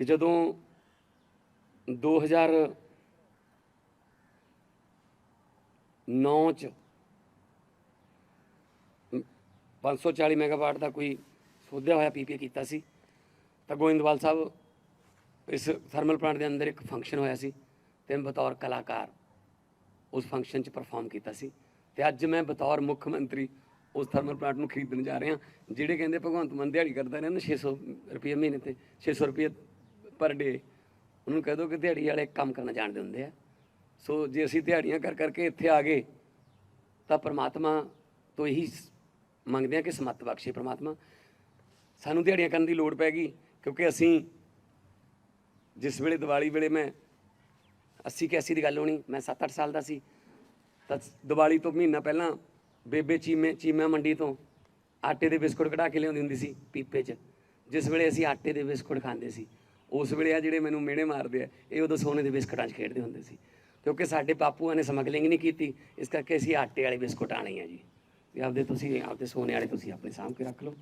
ਕਿ ਜਦੋਂ 2009 ਚ 540 ਮੈਗਾਵਾਟ ਦਾ ਕੋਈ ਸੋਧਿਆ ਹੋਇਆ ਪੀਪੀਏ ਕੀਤਾ ਸੀ, ਤਾਂ ਗੋਇੰਦਵਾਲ ਸਾਹਿਬ ਇਸ ਥਰਮਲ ਪਲਾਂਟ ਦੇ ਅੰਦਰ ਇੱਕ ਫੰਕਸ਼ਨ ਹੋਇਆ ਸੀ, ਤੇ ਮੈਂ ਬਤੌਰ ਕਲਾਕਾਰ ਉਸ ਫੰਕਸ਼ਨ 'ਚ ਪਰਫਾਰਮ ਕੀਤਾ ਸੀ। ਤੇ ਅੱਜ ਮੈਂ ਬਤੌਰ ਮੁੱਖ ਮੰਤਰੀ ਉਸ ਥਰਮਲ ਪਲਾਂਟ ਨੂੰ ਖਰੀਦਣ ਜਾ ਰਿਹਾ, ਜਿਹੜੇ ਕਹਿੰਦੇ ਭਗਵੰਤ ਮਾਨ ਦਿਹਾੜੀ ਕਰਦਾ ਰਿਹਾ ਨਾ 600 ਰੁਪਏ ਮਹੀਨੇ ਤੇ 600 ਰੁਪਏ ਪਰ ਡੇ ਉਹਨੂੰ ਕਹਿ ਦੋ ਕਿ ਦਿਹਾੜੀ ਵਾਲੇ ਕੰਮ ਕਰਨਾ ਜਾਣਦੇ ਹੁੰਦੇ ਆ। ਸੋ ਜੇ ਅਸੀਂ ਦਿਹਾੜੀਆਂ ਕਰ ਕਰਕੇ ਇੱਥੇ ਆ ਗਏ, ਤਾਂ ਪ੍ਰਮਾਤਮਾ ਤੋਂ ਇਹੀ ਮੰਗਦੇ ਆ ਕਿ ਸਮੱਤ ਬਖਸ਼ੇ ਪ੍ਰਮਾਤਮਾ। ਸਾਨੂੰ ਦਿਹਾੜੀਆਂ ਕਰਨ ਦੀ ਲੋੜ ਪੈ ਗਈ, ਕਿਉਂਕਿ ਅਸੀਂ ਜਿਸ ਵੇਲੇ ਦੀਵਾਲੀ ਵੇਲੇ ਮੈਂ 80 81 ਦੀ ਗੱਲ ਹੋਣੀ, ਮੈਂ 7-8 ਸਾਲ ਦਾ ਸੀ, ਤਾਂ ਦੀਵਾਲੀ ਤੋਂ ਮਹੀਨਾ ਪਹਿਲਾਂ ਬੇਬੇ ਚੀਮੇ, ਚੀਮਾ ਮੰਡੀ ਤੋਂ ਆਟੇ ਦੇ ਬਿਸਕੁਟ ਕਢਾ ਕੇ ਲਿਆਉਂਦੀ ਹੁੰਦੀ ਸੀ ਪੀਪੇ 'ਚ, ਜਿਸ ਵੇਲੇ ਅਸੀਂ ਆਟੇ ਦੇ ਬਿਸਕੁਟ ਖਾਂਦੇ ਸੀ। ਉਸ ਵੇਲੇ ਆ ਜਿਹੜੇ ਮੈਨੂੰ ਮਿਹਣੇ ਮਾਰਦੇ ਆ, ਇਹ ਉਦੋਂ ਸੋਨੇ ਦੇ ਬਿਸਕੁਟਾਂ 'ਚ ਖੇਡਦੇ ਹੁੰਦੇ ਸੀ। ਕਿਉਂਕਿ ਸਾਡੇ ਬਾਪੂਆਂ ਨੇ ਸਮਗਲਿੰਗ ਨਹੀਂ ਕੀਤੀ, ਇਸ ਕਰਕੇ ਅਸੀਂ ਆਟੇ ਵਾਲੇ ਬਿਸਕੁਟ ਆਣੇ ਆ ਜੀ। ਵੀ ਆਪਦੇ ਤੁਸੀਂ, ਆਪਦੇ ਸੋਨੇ ਵਾਲੇ ਤੁਸੀਂ ਆਪਣੇ ਸਾਂਭ ਕੇ ਰੱਖ ਲਓ।